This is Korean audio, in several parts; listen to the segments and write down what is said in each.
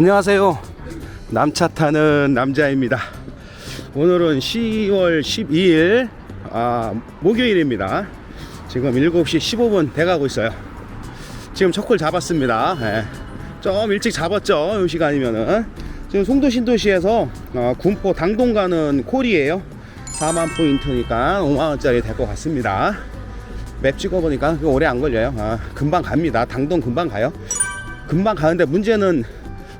안녕하세요. 남차 타는 남자입니다. 오늘은 10월 12일 아, 목요일입니다. 지금 7시 15분 돼가고 있어요. 지금 첫콜 잡았습니다. 예. 좀 일찍 잡았죠. 이 시간이면은. 지금 송도 신도시에서 어, 군포 당동 가는 콜이에요. 4만 포인트니까 5만 원짜리 될 것 같습니다. 맵 찍어보니까 오래 안 걸려요. 아, 금방 갑니다. 당동 금방 가요. 금방 가는데 문제는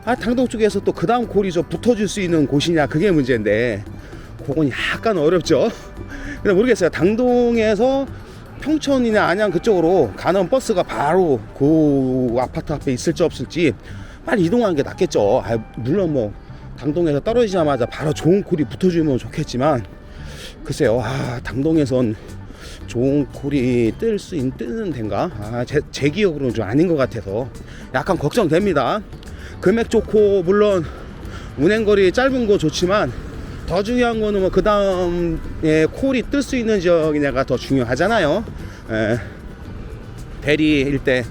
아, 당동 쪽에서 또 그 다음 콜이 좀 붙어줄 수 있는 곳이냐 그게 문제인데 그건 약간 어렵죠. 근데 모르겠어요. 당동에서 평촌이나 안양 그쪽으로 가는 버스가 바로 그 아파트 앞에 있을지 없을지 빨리 이동하는 게 낫겠죠. 아, 물론 뭐 당동에서 떨어지자마자 바로 좋은 콜이 붙어주면 좋겠지만 글쎄요. 아, 당동에선 좋은 콜이 뜰 수 있는 데인가? 아, 제, 제 기억으로는 좀 아닌 것 같아서 약간 걱정됩니다. 금액 좋고 물론 운행거리 짧은 거 좋지만 더 중요한 거는 뭐 그 다음에 콜이 뜰 수 있는 지역이냐가 더 중요하잖아요. 에, 대리일 때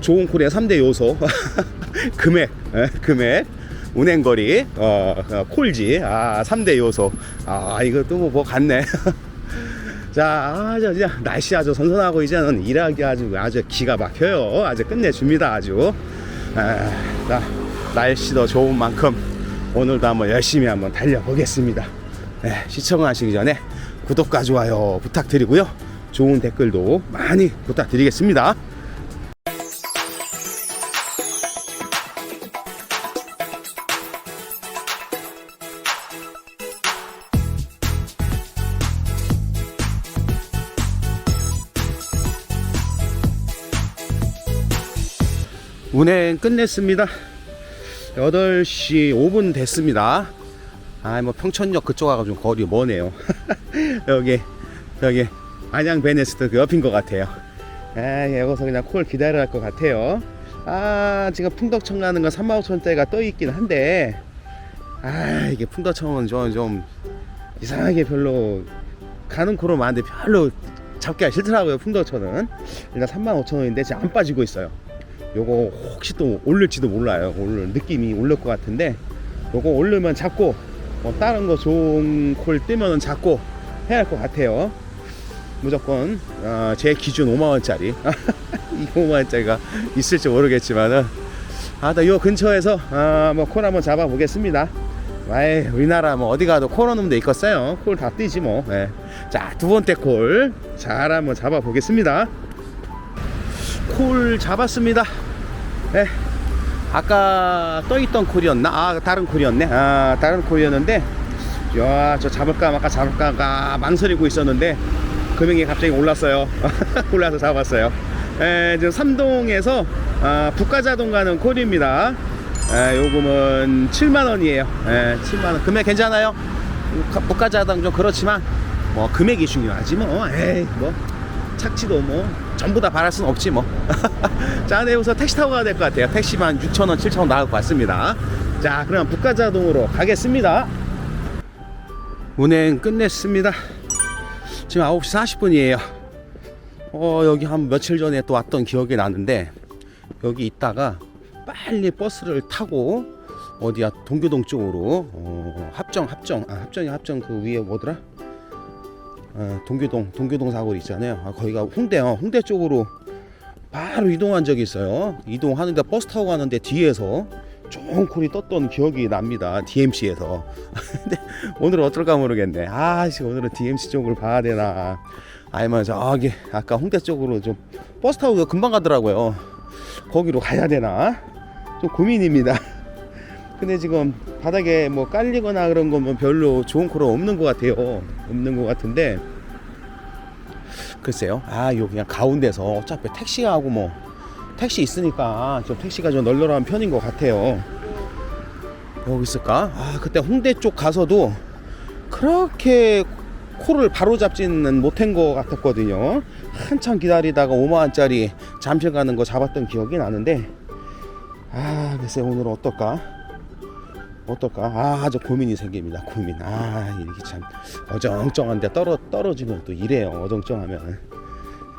좋은 콜의 3대 요소 금액, 에, 금액, 운행거리, 어, 어, 콜지, 아 3대 요소. 아 이것도 뭐, 뭐 같네. 자, 아, 저, 이제 날씨 아주 선선하고 이제는 일하기 아주 아주 기가 막혀요. 아주 끝내줍니다, 아주. 아, 자, 날씨도 좋은 만큼 오늘도 한번 열심히 한번 달려보겠습니다. 네, 시청하시기 전에 구독과 좋아요 부탁드리고요. 좋은 댓글도 많이 부탁드리겠습니다. 운행 끝냈습니다. 8시 5분 됐습니다. 아, 뭐 평천역 그쪽 하고 좀 거리 머네요. 여기, 여기, 안양 베네스트 그 옆인 것 같아요. 아, 여기서 그냥 콜 기다려야 할 것 같아요. 아, 지금 풍덕청 가는 건 3만 5천대가 떠 있긴 한데, 아, 이게 풍덕청은 좀, 좀 이상하게 별로 가는 코로 많은데 별로 잡기가 싫더라고요, 풍덕청은. 일단 3만 5천 원인데 지금 안 빠지고 있어요. 요거 혹시 또 올릴지도 몰라요. 오늘 느낌이 올릴 것 같은데 요거 오르면 잡고 뭐 다른 거 좋은 콜 뜨면은 잡고 해야 할 것 같아요. 무조건 어, 제 기준 5만 원짜리 이 5만 원짜리가 있을지 모르겠지만은 아나 요 근처에서 아, 뭐콜 한번 잡아 보겠습니다. 아이 우리나라 뭐 어디 가도 콜 오는 데 있겠어요. 콜다 뜨지 뭐. 예. 자두 번째 콜 잘 한번 잡아 보겠습니다. 콜 잡았습니다. 네. 아까 떠있던 콜이었나? 아, 다른 콜이었네. 아, 다른 콜이었는데, 야, 저 잡을까 말까 잡을까 망설이고 있었는데, 금액이 갑자기 올랐어요. 올라서 잡았어요. 에, 지금 삼동에서 아, 북가자동 가는 콜입니다. 에, 요금은 7만원이에요. 에, 7만원. 금액 괜찮아요? 북가자동 좀 그렇지만, 뭐, 금액이 중요하지 뭐. 에이, 뭐. 착지도 뭐 전부 다 바랄 순 없지 뭐. 자, 네, 우선 택시 타고 가야 될 것 같아요. 택시만 6,000원, 7,000원 나올 것 같습니다. 자, 그럼 북가자동으로 가겠습니다. 운행 끝냈습니다. 지금 9시 40분이에요. 어, 여기 한 며칠 전에 또 왔던 기억이 나는데, 여기 있다가 빨리 버스를 타고, 어디야, 동교동 쪽으로, 어, 합정, 합정, 아, 합정이 합정 그 위에 뭐더라? 어, 동교동 동교동 사거리 있잖아요. 아, 거기가 홍대요. 홍대 쪽으로 바로 이동한 적이 있어요. 이동하는데 버스 타고 가는데 뒤에서 좋은 콜이 떴던 기억이 납니다. DMC에서. 근데 오늘은 어떨까 모르겠네. 아씨 오늘은 DMC 쪽으로 봐야 되나. 아니면 저기 아까 홍대 쪽으로 좀 버스 타고 금방 가더라고요. 거기로 가야 되나? 좀 고민입니다. 근데 지금 바닥에 뭐 깔리거나 그런 거면 별로 좋은 콜은 없는 것 같아요. 없는 것 같은데 글쎄요. 아, 요 그냥 가운데서 어차피 택시가 하고 뭐 택시 있으니까 좀 택시가 좀 널널한 편인 것 같아요. 여기 있을까? 아, 그때 홍대 쪽 가서도 그렇게 코를 바로 잡지는 못한 것 같았거든요. 한참 기다리다가 5만 원짜리 잠실 가는 거 잡았던 기억이 나는데 아, 글쎄 오늘은 어떨까? 어떨까? 아, 아주 고민이 생깁니다. 고민. 아, 이렇게 참 어정쩡한데 떨어 떨어지면 또 이래요. 어정쩡하면.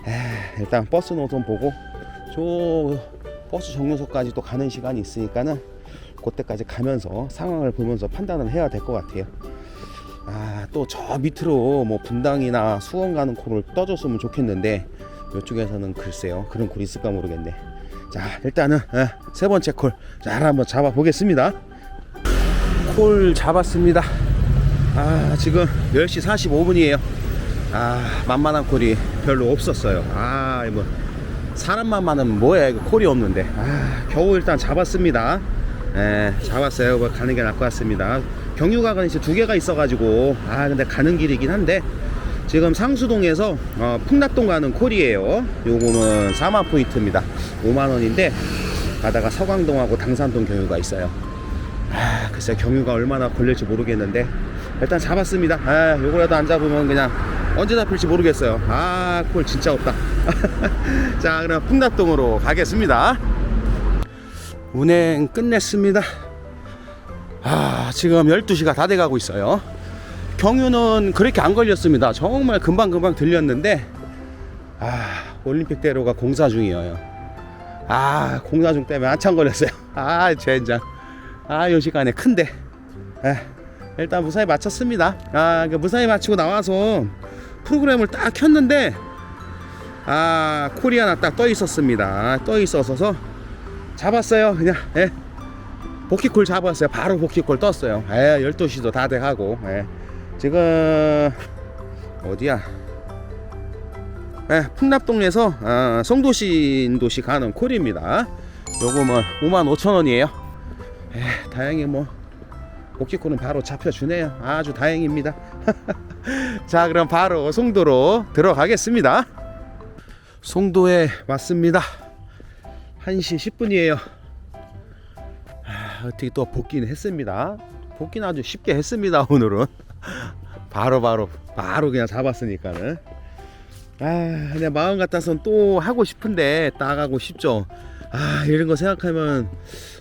에, 일단 버스 노선 보고 저 버스 정류소까지 또 가는 시간이 있으니까는 그때까지 가면서 상황을 보면서 판단을 해야 될 것 같아요. 아, 또 저 밑으로 뭐 분당이나 수원 가는 콜을 떠줬으면 좋겠는데 이쪽에서는 글쎄요 그런 콜이 있을까 모르겠네. 자 일단은 예, 세 번째 콜 잘 한번 잡아 보겠습니다. 콜 잡았습니다. 아 지금 10시 45분이에요. 아 만만한 콜이 별로 없었어요. 아뭐 사람만 많으면 뭐야 이거 콜이 없는데 아 겨우 일단 잡았습니다. 예, 잡았어요. 뭐 가는 게 나을 것 같습니다. 경유각은 이제 두 개가 있어 가지고 아 근데 가는 길이긴 한데 지금 상수동에서 어, 풍납동 가는 콜이에요. 요거는 4만 포인트입니다. 5만 원인데 가다가 서광동하고 당산동 경유가 있어요. 아 글쎄 경유가 얼마나 걸릴지 모르겠는데 일단 잡았습니다. 아 요거라도 안 잡으면 그냥 언제 잡힐지 모르겠어요. 아콜 진짜 없다. 자 그럼 풍납동으로 가겠습니다. 운행 끝냈습니다. 아, 지금 12시가 다 돼가고 있어요. 경유는 그렇게 안 걸렸습니다. 정말 금방금방 들렸는데, 아, 올림픽대로가 공사 중이에요. 아, 공사 중 때문에 한참 걸렸어요. 아, 젠장. 아, 요 시간에 큰데. 에, 일단 무사히 마쳤습니다. 아, 그 무사히 마치고 나와서 프로그램을 딱 켰는데, 아, 하나 딱 떠 있었습니다. 떠 있어서 잡았어요. 그냥, 예. 복귀콜 잡았어요. 바로 복귀콜 떴어요. 예, 12시도 다 돼가고. 예. 지금, 어디야? 예, 풍납동에서 아, 송도시 인도시 가는 콜입니다. 요거면 5만 5천 원이에요. 예, 다행히 뭐, 복귀콜은 바로 잡혀주네요. 아주 다행입니다. 자, 그럼 바로 송도로 들어가겠습니다. 송도에 왔습니다. 1시 10분이에요. 어떻게 또 복귀는 했습니다. 복귀는 아주 쉽게 했습니다. 오늘은 바로 바로 바로 그냥 잡았으니까는 아 그냥 마음 같아선 또 하고 싶은데 따가고 싶죠. 아 이런 거 생각하면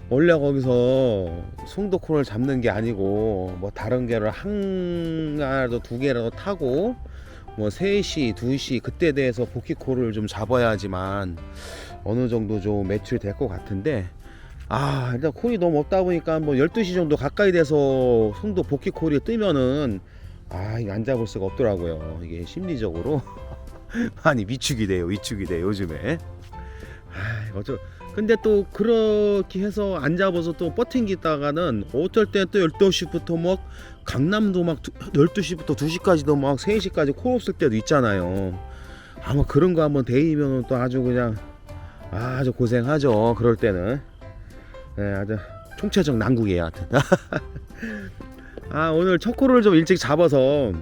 원래 거기서 송도코를 잡는 게 아니고 뭐 다른 개를 하나라도 두 개라도 타고 뭐 3시, 2시 그때 대해서 복귀코를 좀 잡아야지만 어느 정도 좀 매출이 될 것 같은데 아 일단 콜이 너무 없다 보니까 뭐 12시 정도 가까이 돼서 송도 복귀 콜이 뜨면은 아 이게 안 잡을 수가 없더라고요. 이게 심리적으로 많이 위축이 돼요 위축이 돼 요즘에. 아 어쩌 근데 또 그렇게 해서 안 잡아서 또 버팅기다가는 어쩔 때 또 12시부터 막 강남도 막 12시부터 2시까지도 막 3시까지 콜 없을 때도 있잖아요. 아마 그런 거 한번 데이면 또 아주 그냥 아주 고생하죠 그럴 때는. 네, 아주 총체적 난국이에요, 하여튼. 아, 오늘 첫 코를 좀 일찍 잡아서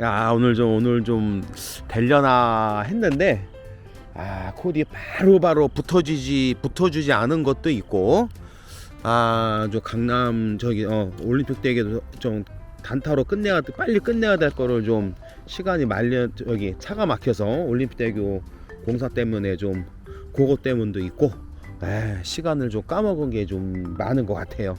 야, 오늘 좀 오늘 좀 되려나 했는데 아, 콜이 바로바로 붙어지지 붙어주지 않은 것도 있고 아, 저 강남 저기 어, 올림픽 대회도 좀 단타로 끝내야 빨리 끝내야 될 거를 좀 시간이 말려 저기 차가 막혀서 올림픽 대교 공사 때문에 좀 그거 때문도 있고 에, 시간을 좀 까먹은 게 좀 많은 것 같아요.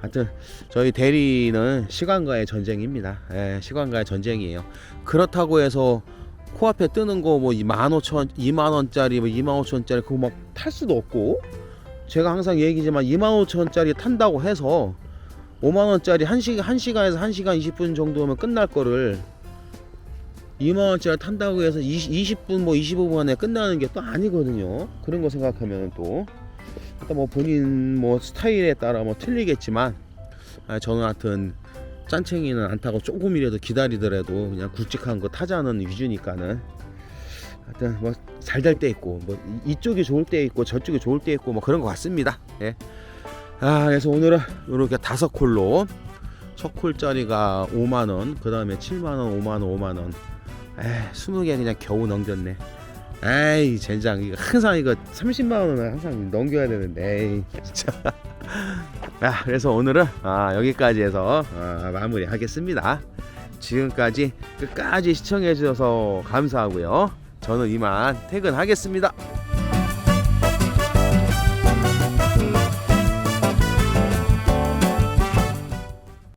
하여튼 저희 대리는 시간과의 전쟁입니다. 에, 시간과의 전쟁이에요. 그렇다고 해서 코앞에 뜨는 거 뭐 15,000, 2만 원짜리, 뭐 2만 5천 원짜리 그거 막 탈 수도 없고 제가 항상 얘기지만 2만 5천 원짜리 탄다고 해서 5만 원짜리 1시간 1시간에서 1시간 20분 정도면 끝날 거를 2만 원짜리 탄다고 해서 20, 분뭐 25분 안에 끝나는 게 또 아니거든요. 그런 거 생각하면 또 일단 뭐 본인 뭐 스타일에 따라 뭐 틀리겠지만 아, 저는 하여튼 짠챙이는 안 타고 조금이라도 기다리더라도 그냥 굵직한 거 타자는 위주니까는 하여튼 뭐 잘 될 때 있고 뭐 이- 이쪽이 좋을 때 있고 저쪽이 좋을 때 있고 뭐 그런 것 같습니다. 예. 아 그래서 오늘은 이렇게 다섯 콜로 첫 콜짜리가 5만 원, 그 다음에 7만 원, 5만 원, 5만 원. 에이, 20개 그냥 겨우 넘겼네. 에이, 젠장 이거 항상 이거 30만 원은 항상 넘겨야 되는데. 에이, 진짜. 아, 그래서 오늘은 아, 여기까지 해서 아, 마무리하겠습니다. 지금까지 끝까지 시청해 주셔서 감사하고요. 저는 이만 퇴근하겠습니다.